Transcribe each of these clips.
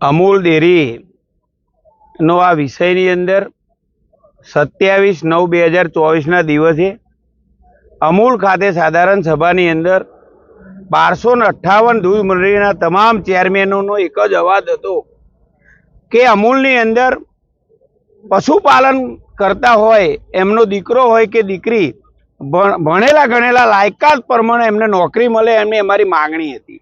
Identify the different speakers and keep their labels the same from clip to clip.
Speaker 1: અમૂલ ડેરીનો આ વિષયની અંદર સત્યાવીસ નવ બે હજાર ચોવીસના દિવસે અમૂલ ખાતે સાધારણ સભાની અંદર બારસો ને અઠ્ઠાવન દૂધ મંડળીના તમામ ચેરમેનોનો એક જ અવાજ હતો કે અમૂલની અંદર પશુપાલન કરતા હોય, એમનો દીકરો હોય કે દીકરી, ભણ- ભણેલા ગણેલા લાયકાત પ્રમાણે એમને નોકરી મળે એમની અમારી માગણી હતી.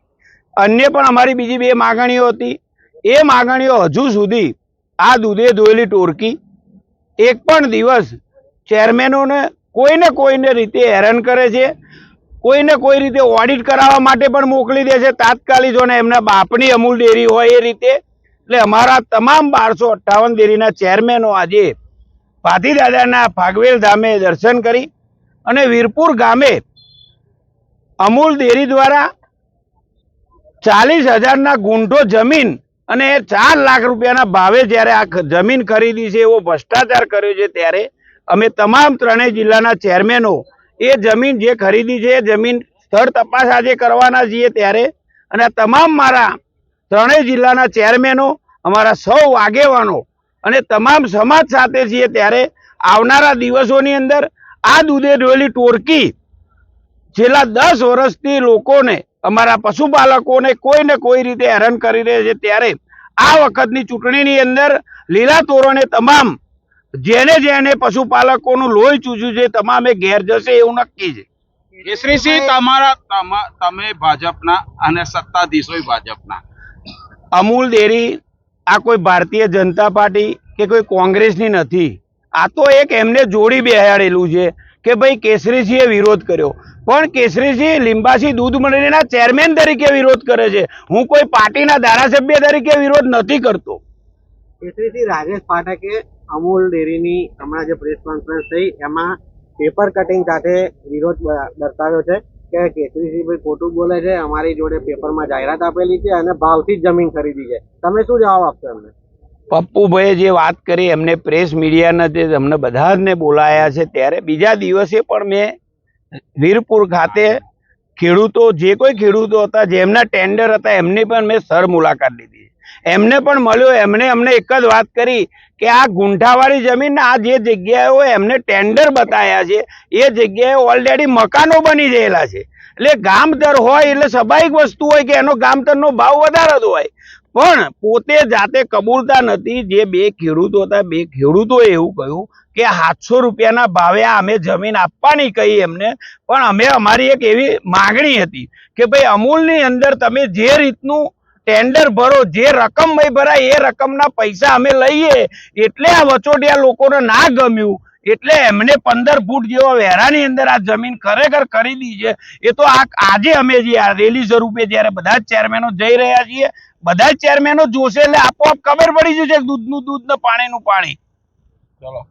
Speaker 1: અન્ય પણ અમારી બીજી બે માગણીઓ હતી. એ માગણીઓ હજુ સુધી આ દૂધે ધોયેલી ટોરકી એક પણ દિવસ ચેરમેનોને કોઈને કોઈને રીતે હેરાન કરે છે, કોઈને કોઈ રીતે ઓડિટ કરાવવા માટે પણ મોકલી દે છે. તાત્કાલિક જોને એમના બાપની અમૂલ ડેરી હોય એ રીતે, એટલે અમારા તમામ બારસો અઠ્ઠાવન ડેરીના ચેરમેનો આજે ભાતીદાદાના ફાગવેલ ધામે દર્શન કરી અને વીરપુર ગામે અમૂલ ડેરી દ્વારા ચાલીસ હજારના ગુંઠો જમીન અને ચાર લાખ રૂપિયાના ભાવે જ્યારે આ જમીન ખરીદી છે, એવો ભ્રષ્ટાચાર કર્યો છે ત્યારે અમે તમામ ત્રણેય જિલ્લાના ચેરમેનો એ જમીન જે ખરીદી છે, એ જમીન સ્થળ તપાસ આજે કરવાના છીએ ત્યારે. અને તમામ મારા ત્રણેય જિલ્લાના ચેરમેનો, અમારા સૌ આગેવાનો અને તમામ સમાજ સાથે છીએ ત્યારે આવનારા દિવસોની અંદર આ દૂધે ડોલી ટોરકી છેલ્લા દસ વર્ષથી લોકોને અમારા પશુપાલકોને કોઈ ને કોઈ રીતે હેરાન કરી રહે છે ત્યારે આ વખતની ચૂંટણીની અંદર લીલા તોરણે તમામ જેને જેને પશુપાલકોનું લોહી ચૂસ્યું છે તમામે ઘેર જશે એવું નક્કી છે.
Speaker 2: કેસરીસિંહ તમારા તમા- તમે ભાજપના અને સત્તાધીશો ભાજપના.
Speaker 1: અમૂલ ડેરી આ કોઈ ભારતીય જનતા પાર્ટી કે કોઈ કોંગ્રેસની નથી. આ તો એક એમને જોડી બેહાડેલું છે. કે ભાઈ કેસરીજીએ વિરોધ કર્યો. પણ કેસરીસિંહ લીંબાસી દૂધ મંડળીના ચેરમેન તરીકે વિરોધ કરે છે. હું કોઈ પાર્ટીના ધારાસભ્ય તરીકે વિરોધ નથી કરતો.
Speaker 3: કેસરીજી, રાજેશ પાઠકે અમૂલ ડેરીની હમણાં જે પ્રેસ કોન્ફરન્સ થઈ, એમાં પેપર કટિંગ સાથે વિરોધ દર્શાવ્યો છે કે કેસરીસિંહ ભાઈ ખોટું બોલે છે, અમારી જોડે પેપરમાં જાહેરાત આપેલી છે અને ભાવથી જ જમીન ખરીદી છે. તમે શું જવાબ આપશો એમને?
Speaker 1: પપ્પુભાઈએ જે વાત કરી, એમને પ્રેસ મીડિયાના જે અમને બધાને બોલાયા છે, ત્યારે બીજા દિવસે પણ મેં વીરપુર ખાતે ખેડૂતો, જે કોઈ ખેડૂતો હતા જેમના ટેન્ડર હતા, એમની પણ મેં સર મુલાકાત લીધી. એમને પણ મળ્યો, એમણે અમને એક જ વાત કરી કે આ ગુંઠાવાળી જમીન, આ જે જગ્યાએ એમને ટેન્ડર બતાવ્યા છે, એ જગ્યાએ ઓલરેડી મકાનો બની ગયેલા છે. એટલે ગામતર હોય, એટલે સ્વાભાવિક વસ્તુ હોય કે એનો ગામતરનો ભાવ વધારે જ હોય. પણ પોતે જાતે કબૂલતા નથી. જે બે ખેડૂતો હતા, બે ખેડૂતોએ એવું કહ્યું કે સાતસો રૂપિયાના ભાવે અમે જમીન આપવાની કહી એમને. પણ અમે અમારી એક એવી માગણી હતી કે ભાઈ અમૂલની અંદર તમે જે રીતનું ટેન્ડર ભરો, જે રકમ ભાઈ ભરાય, એ રકમના પૈસા અમે લઈએ. એટલે આ વચોટિયા લોકોને ના ગમ્યું. એટલે એમને પંદર ફૂટ જેવો વેરાની અંદર આ જમીન ખરેખર ખરીદી છે. એ તો આ આજે અમે જે આ રેલી સ્વરૂપે જ્યારે બધા જ ચેરમેનો જઈ રહ્યા છીએ, બધા જ ચેરમેનો જોશે એટલે આપોઆપ ખબર પડી જશે દૂધનું દૂધ ને પાણીનું પાણી.
Speaker 2: ચલો.